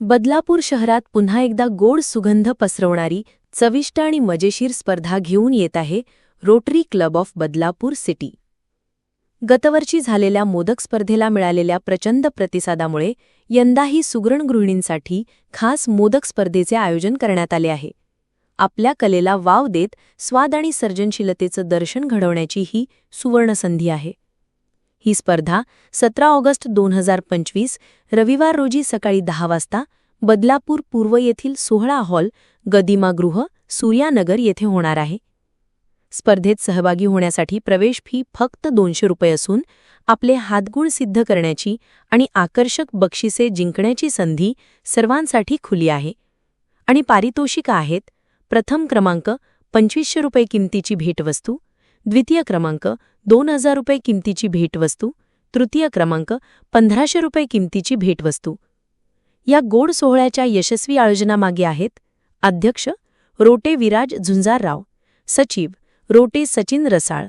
बदलापूर शहरात पुन्हा एकदा गोड सुगंध पसरवणारी चविष्ट आणि मजेशीर स्पर्धा घेऊन येत आहे Rotary club of Badlapur city. गतवर्षी झालेल्या मोदक स्पर्धेला मिळालेल्या प्रचंड प्रतिसादामुळे यंदाही सुगरण गृहिणींसाठी खास मोदक स्पर्धेचे आयोजन करण्यात आले आहे. आपल्या कलेला वाव देत स्वाद आणि सर्जनशीलतेचं दर्शन घडवण्याची ही सुवर्णसंधी आहे. ही स्पर्धा सतरा ऑगस्ट दोन हजार पंचवीस रविवार रोजी सकाळी दहा वाजता बदलापूर पूर्व येथील सोहळा हॉल गदिमागृह सूर्यानगर येथे होणार आहे. स्पर्धेत सहभागी होण्यासाठी प्रवेश फी फक्त दोनशे रुपये असून आपले हातगुण सिद्ध करण्याची आणि आकर्षक बक्षिसे जिंकण्याची संधी सर्वांसाठी खुली आहे. आणि पारितोषिकं आहेत. प्रथम क्रमांक पंचवीसशे रुपये किमतीची भेटवस्तू द्वितीय क्रमांक दोन हजार रुपये किमतीची भेटवस्तू. तृतीय क्रमांक पंधराशे रुपये किमतीची भेटवस्तू. या गोड सोहळ्याच्या यशस्वी आयोजनामागे आहेत अध्यक्ष रोटे विराज झुंजारराव सचिव रोटे सचिन रसाळ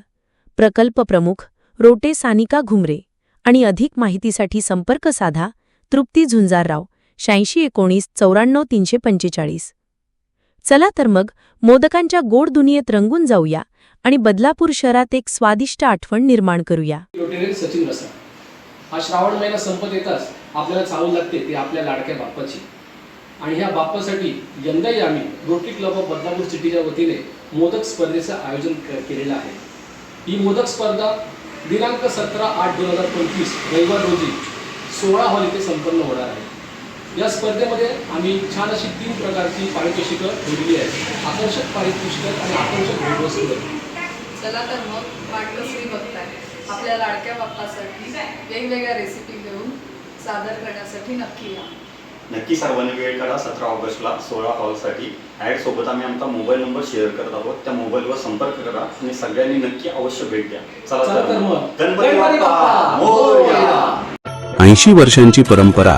प्रकल्प प्रमुख रोटे सानिका घुमरे आणि अधिक माहितीसाठी संपर्क साधा तृप्ती झुंजारराव शहाऐंशी एकोणीस चौऱ्याण्णव तीनशे पंचेचाळीस. चला तर मग मोदकांच्या गोड दुनियेत रंगून जाऊया आणि बदलापूर शहरात एक स्वादिष्ट आठवण निर्माण करूया. सचिन रसा हा श्रावण महिना संपत येताच आपल्याला चालू लागते ते आपल्या लाडक्या बाप्पाची. आणि ह्या बाप्पासाठी यंदाही आम्ही रोटरी क्लब ऑफ बदलापूर सिटीच्या वतीने मोदक स्पर्धेचं आयोजन केलेलं आहे. ही मोदक स्पर्धा दिनांक सतरा आठ दोन हजार पंचवीस रविवार रोजी सोळा हॉल इथे संपन्न होणार आहे. या स्पर्धेमध्ये आम्ही छान अशी तीन प्रकारची पारितोषिकं ठेवलेली आहेत. आकर्षक पारितोषिकं आणि आकर्षक भेटवस्तू चला तर मग कसली बघताय. आपल्या लाडक्या बाप्पासाठी वेगवेगळ्या रेसिपी घेऊन सादर करण्यासाठी नक्की या. नक्की सर्वांनी वेळ काढा. सतरा ऑगस्टला सोळा हॉलसाठी. ॲड सोबत आम्ही आमचा मोबाईल नंबर शेअर करत आहोत. त्या मोबाईलवर संपर्क करा आणि सगळ्यांनी नक्की अवश्य भेट द्या. चला तर मग. गणपती गणपती बाप्पा. बाप्पा मोरया. ऐंशी वर्षांची परंपरा